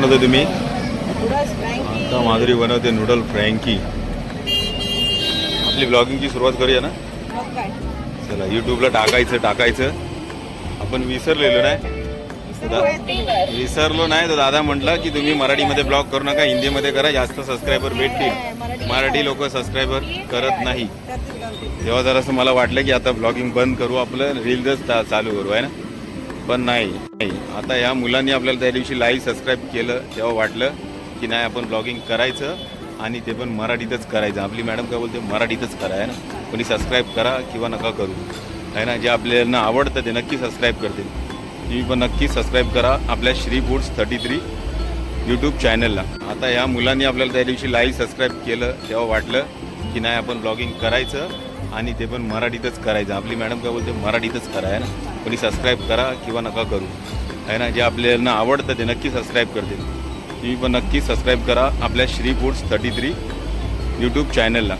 बनवतो तुम्ही? आता माधुरी बनवते नूडल फ्रँकी. आपली ब्लॉगिंगची सुरुवात करूया ना? चला यूट्यूबला टाकायचं टाकायचं. आपण विसरलेलो नाही. विसरलो नाही तर दादा म्हटलं की तुम्ही मराठीमध्ये ब्लॉग करू नका हिंदीमध्ये करा जास्त सबस्क्रायबर भेटतील. मराठी लोक सबस्क्रायबर करत नाही. तेव्हा जरासं मला वाटलं की आता ब्लॉगिंग बंद करू आपलं रील्सच चा- चालू करू आहे ना? पण नाही. नाही. आता या मुलांनी आपल्याला त्या दिवशी लाईव्ह सबस्क्राईब केलं तेव्हा वाटलं की नाही आपण ब्लॉगिंग करायचं आणि ते पण मराठीतच करायचं. आपली मॅडम काय बोलते मराठीतच करा आहे ना? कोणी सबस्क्राईब करा किंवा नका करू. आहे ना? जे आपल्याला आवडतं ते नक्की सबस्क्राईब करते तुम्ही पण नक्की सबस्क्राईब करा आपल्या Shri foods thirty three YouTube चॅनलला. आता या मुलांनी आपल्याला त्या दिवशी लाईव्ह सबस्क्राईब केलं तेव्हा वाटलं की नाही आपण ब्लॉगिंग करायचं आणि ते पण मराठीतच करायचं. आपली मॅडम काय बोलते मराठीतच करा आहे ना? कोणी सबस्क्राईब करा किंवा नका करू. आहे ना? जे आपल्याला आवडतं ते नक्की सबस्क्राईब करते. तुम्ही पण नक्की सबस्क्राईब करा आपल्या Shri foods thirty three YouTube चॅनलला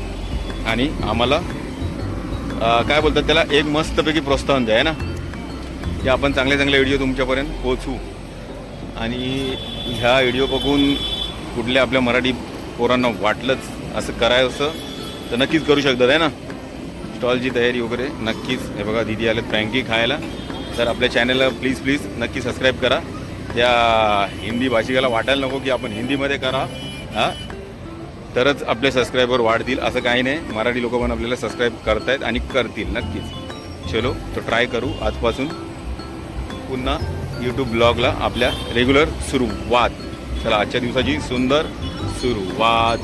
आणि आम्हाला काय बोलतात त्याला? एक मस्तपैकी प्रोत्साहन द्या आहे ना? की आपण चांगले चांगले व्हिडिओ तुमच्यापर्यंत पोचू आणि ह्या व्हिडिओ बघून कुठल्या आपल्या मराठी पोरांना वाटलंच असं करायचं तर नक्कीच करू शकतात आहे ना? स्टॉलची तयारी वगैरे नक्कीच. हे बघा दिदी आले फ्रँकी खायला. तर आपल्या चॅनलला प्लीज प्लीज नक्की सबस्क्राईब करा. त्या हिंदी भाषिकाला वाटायला नको की आपण हिंदीमध्ये करा. हां? तरच आपले सबस्क्रायबर वाढतील असं काही नाही. मराठी लोक पण आपल्याला सबस्क्राईब करतायत आणि करतील नक्कीच. चलो तो ट्राय करू. आजपासून पुन्हा यूट्यूब ब्लॉगला आपल्या रेग्युलर सुरुवात. चला आजच्या दिवसाची सुंदर सुरुवात.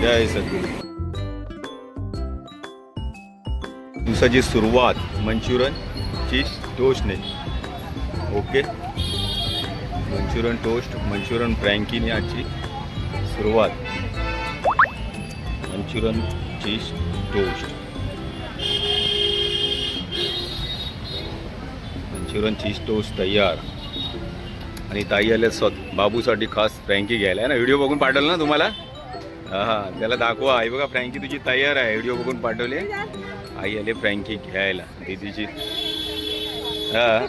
जय सद्गुरू. दिवसाची सुरुवात मंचुरनची टोस्टने. ओके? मंचुरन टोस्ट मंचुरन फ्रँकीने आजची सुरुवात. Manchurian cheese toast. Manchurian cheese toast तयार. आणि ताई आल्या स्वत बाबूसाठी खास फ्रँकी घ्यायला. आहे ना? व्हिडिओ बघून पाठवलं ना तुम्हाला? हां. त्याला दाखवा. आई बघा फ्रँकी तुझी तयार आहे. व्हिडिओ बघून पाठवले. आई आले फ्रँकी घ्यायला दीदीची. हां.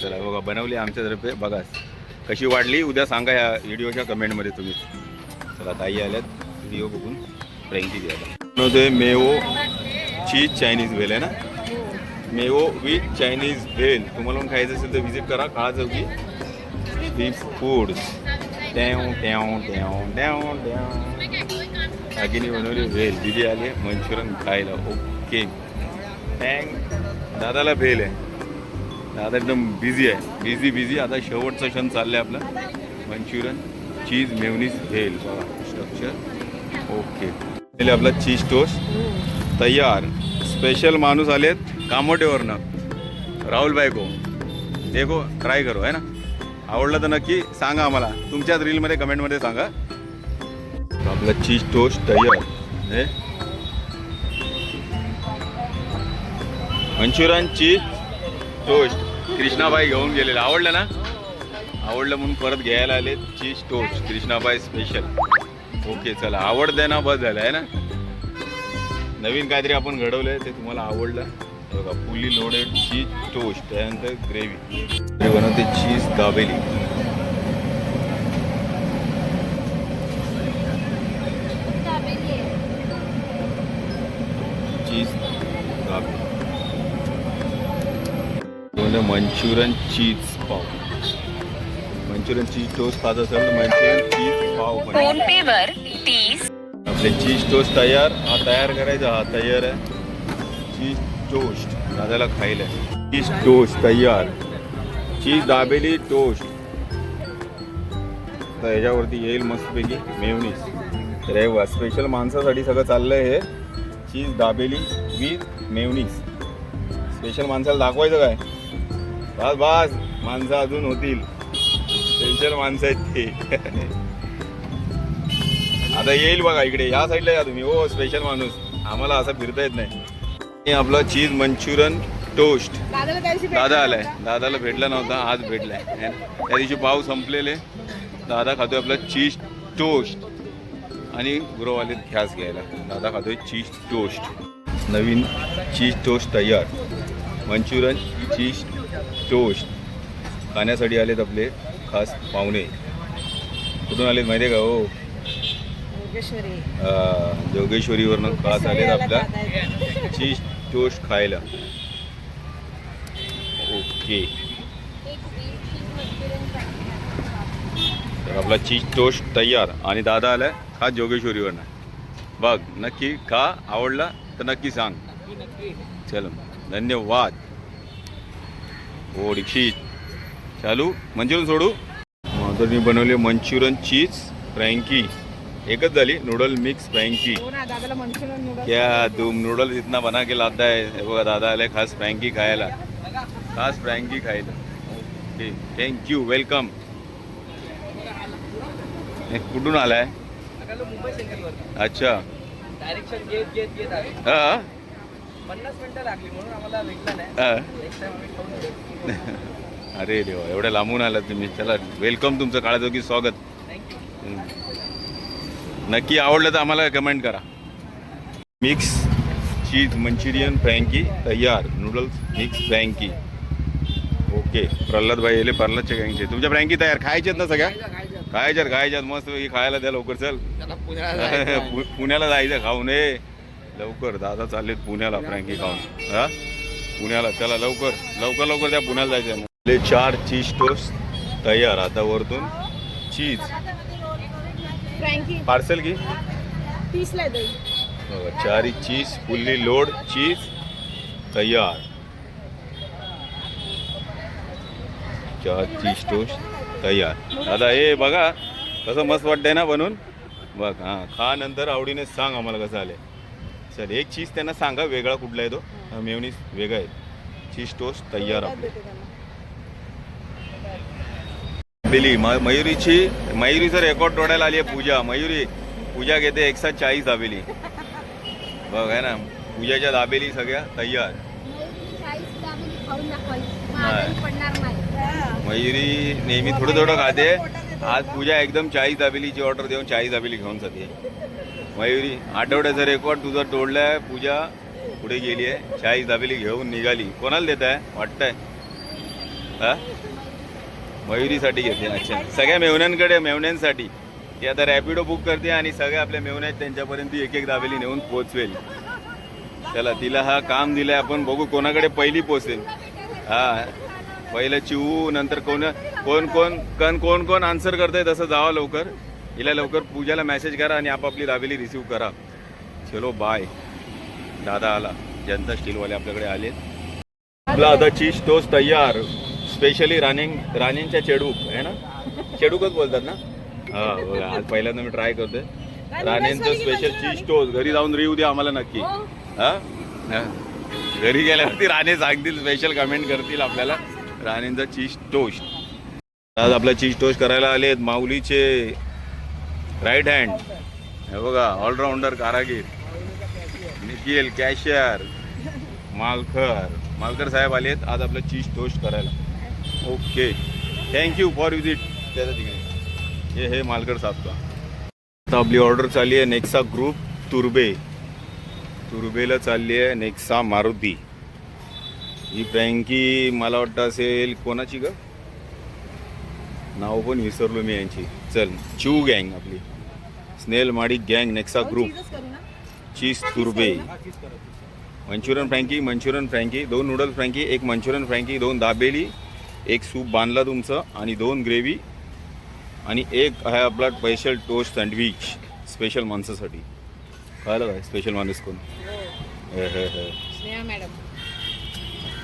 चला बघा बनवली आमच्यातर्फे बघा कशी वाढली उद्या सांगा या व्हिडिओच्या कमेंटमध्ये तुम्ही. चला ताई आल्यात व्हिडिओ बघून फ्रँकी घ्यायला. बनवतोय मेवो चीज चायनीज भेल आहे ना? मेवो विथ चायनीज भेल. तुम्हाला पण खायचं असेल तर व्हिजिट करा काळा चौकी सी फूड्स ट्याव ट्याव ट्याव ट्याव ट्याव आगीने बनवली भेल. दिदी आले मंचुरन खायला. ओके. टँग दादाला फेल आहे. दादा एकदम बिझी आहे. बिझी बिझी आता शेवटचा क्षण चाललाय आपला. मंचुरियन चीज मेवनीज भेल बघा स्ट्रक्चर ओके आपला चीज टोस्ट तयार. स्पेशल माणूस आलेत कामोटेवरनं. राहुल बायको. देखो ट्राय करू आहे ना? आवडलं तर नक्की सांगा आम्हाला. तुमच्याच रीलमध्ये कमेंटमध्ये सांगा. आपला चीज टोस्ट तयार. हे मंचुरियन चीज टोस्ट कृष्णाबाई घेऊन गेलेलं. आवडलं ना? आवडलं म्हणून परत घ्यायला आले cheese toast Krishnabai special okay चला. आवडतंय ना बस झालं आहे ना? नवीन काहीतरी आपण घडवलंय ते तुम्हाला आवडलं. बघा पुली लोडेड चीज टोस्ट त्यानंतर ग्रेव्ही बनवते चीज दाबेली चीज दाबेली म्हणजे मंचुरियन चीज पाव. मंचुरियन चीज टोस्ट खात असेल तर मंचुरियन चीज पाव फोन पे वर तीस. आपले चीज टोस्ट तयार हा तयार करायचा हा तयार आहे. चीज टोस्ट दादाला खायला. चीज टोस्ट तयार. Cheese dabeli toast. तर ह्याच्यावरती येईल मस्तपैकी मेवनीस तर हे स्पेशल माणसासाठी सगळं चाललंय हे. Cheese dabeli with mayonnaise special माणसाला दाखवायचं काय? बस बस. माणसं अजून होतील. स्पेशल माणसं आहेत ते. आता येईल बघा इकडे. या साईडला या तुम्ही. हो स्पेशल माणूस. आम्हाला असं फिरता येत नाही. आपलं चीज मंचुरियन टोस्ट दादा आलाय. दादाला भेटला नव्हता. आज भेटलाय? त्या दिवशी पाव संपलेले. दादा खातोय आपलं चीज टोस्ट आणि गुरववाले घ्यास घ्यायला. दादा खातोय चीज टोस्ट नवीन चीज टोस्ट तयार. मंचुरियन चीज टोस्ट खाण्यासाठी आलेत आपले खास पाहुणे. कुठून आलेत माहिती आहे का हो? जोगेश्वरीवरनं खास आलेत आपल्या. चीज टोस्ट खायला. ओके. तर आपला चीज टोस्ट तयार. आणि दादा आलाय खास जोगेश्वरीवरनं. बघ नक्की खा आवडला तर नक्की सांग. चलो धन्यवाद. दीक्षित चालू. मंचुरियन सोडू? तर मी बनवले मंचुरियन चीज फ्रँकी. एकच झाली नूडल मिक्स फ्रँकी. क्या तुम नूडल्स इतना बना के लाता है. बघा दादा आले खास फ्रँकी खायला. खास फ्रँकी खायला. ओके थँक्यू वेलकम कुठून आलाय? अच्छा. हा. अरे देवा एवढ्या लांबून आलात तुम्ही. चला वेलकम तुमचं काळाजोगी स्वागत. नक्की आवडलं तर आम्हाला कमेंट करा. मिक्स चीज मंचुरियन फ्रँकी तयार. Noodles mix frankie okay Prahlad भाई येले प्रल्हादच्या गँगचे तुमच्या फ्रँकी तयार. खायच्यात ना सगळ्या? खायच्यात खायच्यात. मस्त खायला द्या लवकर चल. पुण्याला जायचं पु- पुण्याला जायचं खाऊन ये. लवकर दादा चाललेत पुण्याला फ्रँकी खाऊन हा? पुण्याला चला लवकर लवकर लवकर त्या पुण्याला जायचं आहे. आपले चार चीज टोस्ट तयार आता वरतून चीज. पार्सल की? बघा, चारी चीज फुल्ली लोड चीज तयार. चार चीज टोस्ट तयार. दादा हे बघा कसं मस्त वाटतंय ना बनवून बघ हां खा नंतर आवडीने सांग आम्हाला कसं आलंय. चल एक चीज त्यांना सांगा वेगळा कुठला आहे तो? मेवनीस वेगळा आहे. चीज टोस्ट तयार आपले. म- मयुरीची मयुरीचं रेकॉर्ड तोडायला आली आहे पूजा. मयुरी पूजा घेते एक साथ चाळीस दाबेली. बघ आहे ना? पूजाच्या दाबेली सगळ्या तयार. पडणार नाही. मयुरी नेहमी थोडं थोडं खाते. आज पूजा एकदम चाळीस दाबेलीची ऑर्डर देऊन चाळीस दाबेली घेऊन जाते. मयुरी आठवड्याचा रेकॉर्ड तुझा तोडलाय पूजा पुढे गेली आहे चाळीस दाबेली घेऊन निघाली. कोणाला देत आहे वाटतंय. हा? मयुरीसाठी घेते अच्छा. सगळ्या मेवण्यांकडे मेवण्यांसाठी ती आता रॅपिडो बुक करते आणि सगळ्या आपल्या मेवण्या आहेत त्यांच्यापर्यंत ती एक एक दाबेली नेऊन पोचवेल चला तिला हा काम दिलाय आपण बघू कोणाकडे पहिली पोचेल हा. पहिलं चिवू नंतर कोण कोण कोण कण कोण कोण आन्सर करतंय तसं जावा लवकर. हिला लवकर पूजाला मेसेज करा आणि आपापली दाबेली रिसीव करा. चलो बाय दादा आला. जनता स्टीलवाले आपल्याकडे आले. आपला आता चीज टोस्ट तयार. स्पेशली रानिंग राणींच्या चेडूक आहे ना? चेडूकच बोलतात ना? हा बघा आज पहिल्यांदा मी ट्राय करतोय. राणींचं स्पेशल चीज टोस्ट घरी जाऊन रिव्ह्यू द्या आम्हाला नक्की. हा. हा. घरी गेल्यावरती राणे सांगतील स्पेशल कमेंट करतील आपल्याला. राणींचा चीज टोस्ट आज आपला चीज टोस्ट करायला आलेत माऊलीचे राईट हँड. हे बघा ऑलराऊंडर कारागीर. निखिल कॅशियर मालकर मालकर साहेब आले आहेत आज आपलं चीज टोस्ट करायला. Okay thank you for visit त्याच्या तिकडे. हे हे मालकर साहेब का? आता आपली ऑर्डर चालली आहे नेक्सा ग्रुप तुर्बे तुर्बेला चालली आहे नेक्सा मारुती ही फ्रँकी मला वाटतं असेल कोणाची ग? नाव पण विसरलो मी यांची. चल चू गँग आपली. स्नेल माडी गँग नेक्सा ग्रुप. चीज तुर्बे. मंचुरियन फ्रँकी मंचुरियन फ्रँकी दोन नूडल फ्रँकी एक मंचुरियन फ्रँकी दोन दाबेली एक सूप बांधला तुमचं आणि दोन ग्रेव्ही आणि एक आहे आपला स्पेशल टोस्ट सँडविच स्पेशल माणसासाठी. कळलं काय? स्पेशल माणूस कोण?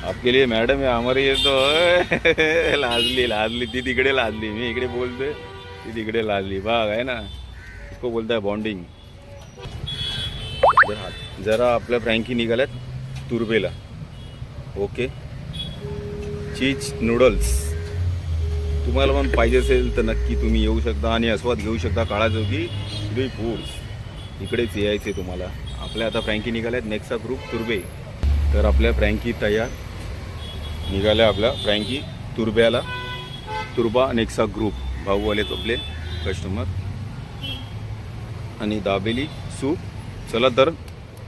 आपके लिए मॅडम आहे हमारे ये तो लाजली लाजली. ती तिकडे लाजली मी इकडे बोलतोय. ती तिकडे लाजली. बाग आहे ना? इसको बोलताय बॉन्डिंग जरा आपल्या फ्रँकी निघाल्यात तुर्बेला ओके चीज नूडल्स तुम्हाला पण पाहिजे असेल तर नक्की तुम्ही येऊ शकता आणि आस्वाद घेऊ शकता काळाजोगी सुदय फूड्स इकडेच यायचे तुम्हाला. आपल्या आता फ्रँकी निघाल्यात नेक्सा ग्रुप तुर्बे तर आपल्या फ्रँकी तयार. निघाल्या आपल्या फ्रँकी तुर्ब्याला तुर्बा नेक्सा ग्रुप भाऊ आलेत आपले कस्टमर आणि दाबेली सूप चला तर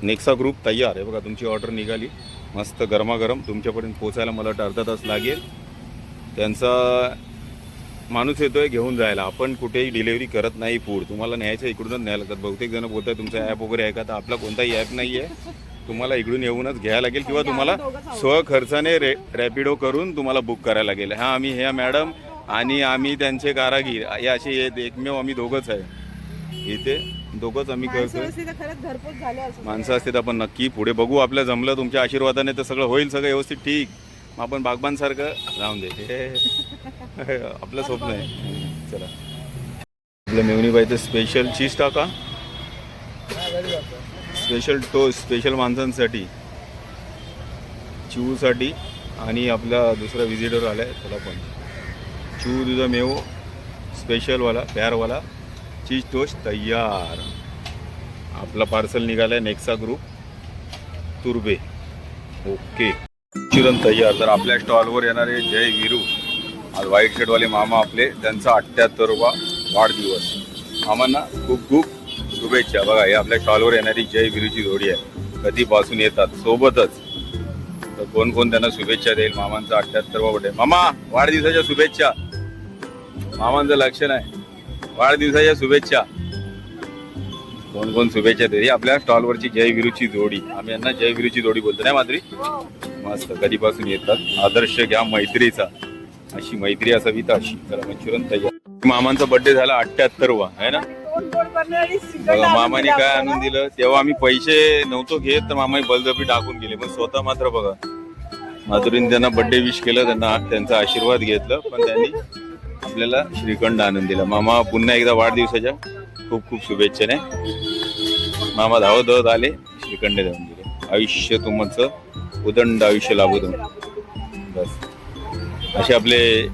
नेक्सा ग्रुप तयार आहे. बघा तुमची ऑर्डर निघाली. मस्त गरमागरम. तुमच्यापर्यंत पोचायला मला वाटतं अर्धा तास लागेल. त्यांचा माणूस येतो आहे घेऊन जायला. आपण कुठेही डिलेवरी करत नाही फूड तुम्हाला न्यायचं इकडूनच न्यायला लागतात. बहुतेक जण बोलतात तुमचा ॲप वगैरे आहे का? तर आपला कोणताही ॲप नाही आहे तुम्हाला इकडून येऊनच घ्यायला लागेल किंवा तुम्हाला स्वखर्चाने रे रॅपिडो करून तुम्हाला बुक करायला लागेल. हां आम्ही ह्या मॅडम आणि आम्ही त्यांचे कारागीर. हे असे एकमेव आम्ही दोघंच आहे. इथे दोघंच आम्ही माणसं करतोय असती तर खरंच घरपोच झाले असं माणसं असते तर आपण नक्की पुढे बघू. आपल्या जमलं तुमच्या आशीर्वादाने तर सगळं होईल सगळं व्यवस्थित ठीक. मग आपण बागबानसारखं राहून दे. हे आपलं स्वप्न आहे. चला. आपल्या मेवणीबाईचं स्पेशल चीज टाका. स्पेशल टोस्ट स्पेशल माणसांसाठी. चिवसाठी आणि आपला दुसरा विजिटर आला आहे त्याला पण. चिव तुझा मेव स्पेशलवाला प्यारवाला. चीज टोस्ट तयार. आपला पार्सल निघालाय नेक्सा ग्रुप तुर्बे ओके चिरण तयार. तर आपल्या स्टॉलवर येणारे जय विरू. आज व्हाईट शेडवाले मामा आपले. त्यांचा अठ्ठ्याहत्तरवा वाढदिवस. मामांना खूप खूप शुभेच्छा. बघा हे आपल्या स्टॉलवर येणारी जय विरूची जोडी आहे. कधीपासून येतात? सोबतच. तर कोण कोण त्यांना शुभेच्छा देईल? मामांचा अठ्ठ्याहत्तरवा बर्थडे मामा वाढदिवसाच्या शुभेच्छा. मामांचं लक्ष नाही. वाढदिवसाच्या शुभेच्छा. कोण कोण शुभेच्छा देते आपल्या स्टॉलवरची जय विरूची जोडी. आम्ही यांना जय विरूची जोडी बोलतो नाही माद्री मस्त. कधीपासून येतात? आदर्श घ्या मैत्रीचा. अशी मैत्री असावी तर अशी. तर मंचुरन तयार. मामांचा बर्थडे झाला अठ्ठ्याहत्तरवा आहे ना? बघा मामाने काय आणून दिलं? तेव्हा आम्ही पैसे नव्हतो घेत तर मामाने बलजबी टाकून गेले. पण स्वतः मात्र बघा. माधुरीने त्यांना बर्थडे विश केलं त्यांना त्यांचा आशीर्वाद घेतला पण त्यांनी आपल्याला श्रीखंड आणून दिला मामा पुन्हा एकदा वाढदिवसाच्या खूप खूप शुभेच्छा नाही मामा धावत धावत आले श्रीखंड देऊन दिले आयुष्य तुमचं उदंड आयुष्य लाभू तुम्ही बस. असे आपले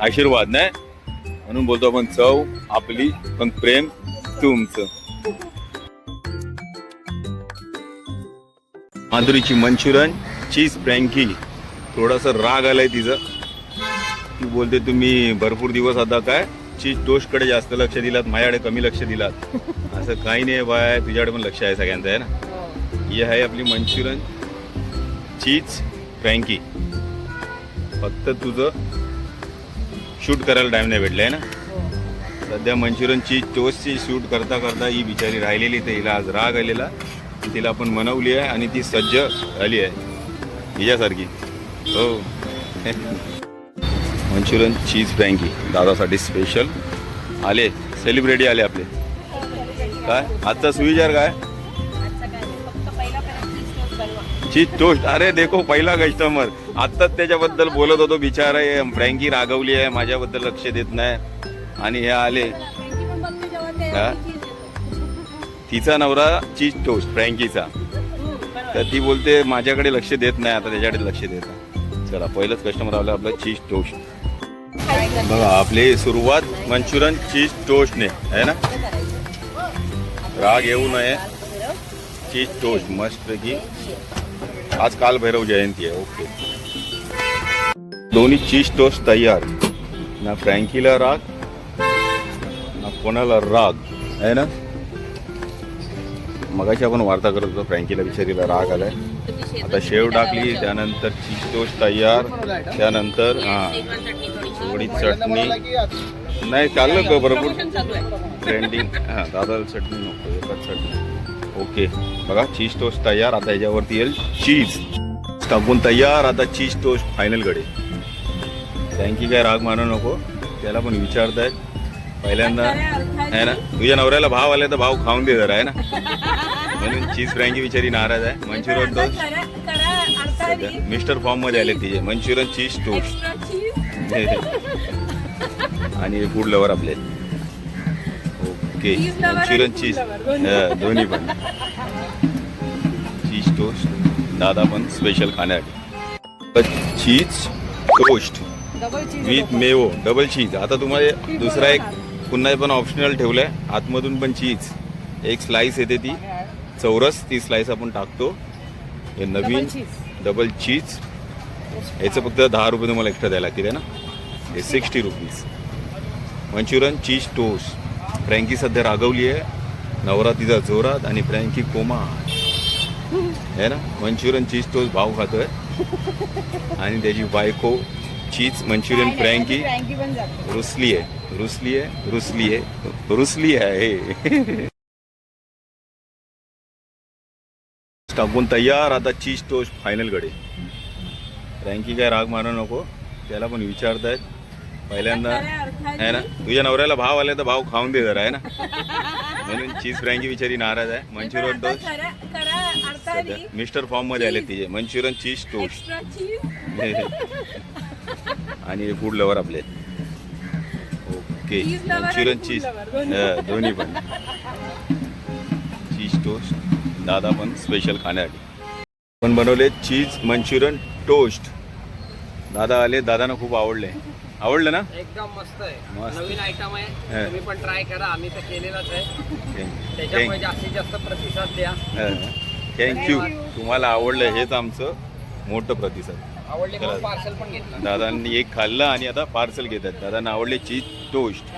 आशीर्वाद नाही म्हणून बोलतो आपण चव आपली पण प्रेम तुमचं. माधुरीची मंचुरन चीज फ्रँकी. थोडासा राग आलाय तिचं. बोलते तुम्ही भरपूर दिवस आता काय चीज टोस्टकडे जास्त लक्ष दिलात माझ्याकडे कमी लक्ष दिलात. असं काही नाही बाय तुझ्याकडे पण लक्ष आहे सगळ्यांचं आहे ना? ही. आहे आपली मंचुरन चीज फ्रँकी. फक्त तुझं शूट करायला टाइम नाही भेटलाय ना? सध्या मंचुरियन चीज टोस्टची शूट करता करता ही बिचारी राहिलेली तर हिला आज राग आलेला. तिला आपण मनवली आहे आणि ती सज्ज झाली आहे. हिच्यासारखी. हो. मंचुरियन चीज फ्रँकी दादासाठी स्पेशल आले सेलिब्रिटी आले आपले. काय? आजचा सुविचार काय? चीज टोस्ट अरे देखो पहिला कस्टमर आत्ताच त्याच्याबद्दल बोलत होतो बिचारा आहे फ्रँकी रागवली आहे माझ्याबद्दल लक्ष देत नाही. आणि हे आले. तिचा नवरा चीज टोस्ट फ्रँकीचा. तर ती बोलते माझ्याकडे लक्ष देत नाही आता त्याच्याकडे लक्ष देत चला पहिलंच कस्टमर आलं आपलं चीज टोस्ट बघा आपली सुरुवात मंचुरियन चीज टोस्टने आहे ना? राग येऊ नये. चीज टोस्ट मस्तपैकी. आज काल भैरव जयंती आहे ओके. दोन्ही चीज टोस्ट तयार. ना फ्रँकीला राग ना कोणाला राग आहे ना? मगाशी आपण वार्ता करत होतो फ्रँकीला विचारीला राग आलाय. आता शेव टाकली त्यानंतर चीज टोस्ट तयार त्यानंतर हा. थोडी चटणी. नाही चाललं का भरपूर? ट्रेंडिंग हां दादा चटणी नको एकच चटणी. ओके. बघा चीज टोस्ट तयार आता याच्यावरती येईल चीज टाकून तयार आता चीज टोस्ट फायनलकडे फ्रँकी काय राग मानू नको. त्याला पण विचारतायत. पहिल्यांदा आहे ना? तुझ्या नवऱ्याला भाव आले तर भाव खाऊन दे जरा आहे ना? म्हणून चीज फ्रँकी बिचारी नाराज आहे मंचुरियन टोस्ट मिस्टर फॉर्ममध्ये आले तिचे मंचुरियन चीज टोस्ट आणि फूड लवर आपले. ओके मंचुरियन चीज दोन्ही. पण. चीज टोस्ट दादा पण स्पेशल खाण्यासाठी. Cheese toast with mayo double cheese आता तुम्हाला दुसरा एक पुन्हा पण ऑप्शनल ठेवलाय. आतमधून पण चीज. एक स्लाइस येते ती. चौरस ती स्लाइस आपण टाकतो. हे नवीन डबल चीज याचं फक्त दहा रुपये तुम्हाला एक्स्ट्रा द्यायला लागतील आहे ना? हे sixty rupees Manchurian cheese toast frankie सध्या रागवली आहे नवरा तिचा जोरात आणि फ्रँकी कोमा आहे ना? मंचुरियन चीज टोस्ट भाव खातोय. आणि त्याची बायको चीज मंचुरियन फ्रँकी. रुसली आहे. रुसली आहे रुसली आहे. रुसली आहे. टाकून तयार आता चीज टोस्ट फायनलकडे फ्रँकी काय राग मानू नको. त्याला पण विचारतायत. पहिल्यांदा आहे ना? तुझ्या नवऱ्याला भाव आले तर भाव खाऊन दे जरा आहे ना? म्हणून चीज फ्रँकी बिचारी नाराज आहे. मंचुरियन टोस्ट मिस्टर फॉर्ममध्ये आले तिचे. मंचुरियन चीज टोस्ट आणि फूड लवर आपले. ओके मंचुरियन चीज दोन्ही. पण. चीज टोस्ट दादा पण स्पेशल खाण्यासाठी. पण बनवले चीज मंचुरियन टोस्ट दादा आले दादांना खूप आवडले. आवडलं ना? एकदम मस्त आहे. नवीन आयटम हा. आहे तुम्ही पण ट्राय करा. आम्ही तर केलेलाच आहे. त्याच्यामुळे जास्तीत जास्त प्रतिसाद द्या. थँक्यू तुम्हाला आवडलं हेच आमचं मोठं प्रतिसाद. आवडले चला. पार्सल पण घेतलं. दादांनी एक खाल्लं आणि आता पार्सल घेतात. दादांना आवडले चीज टोस्ट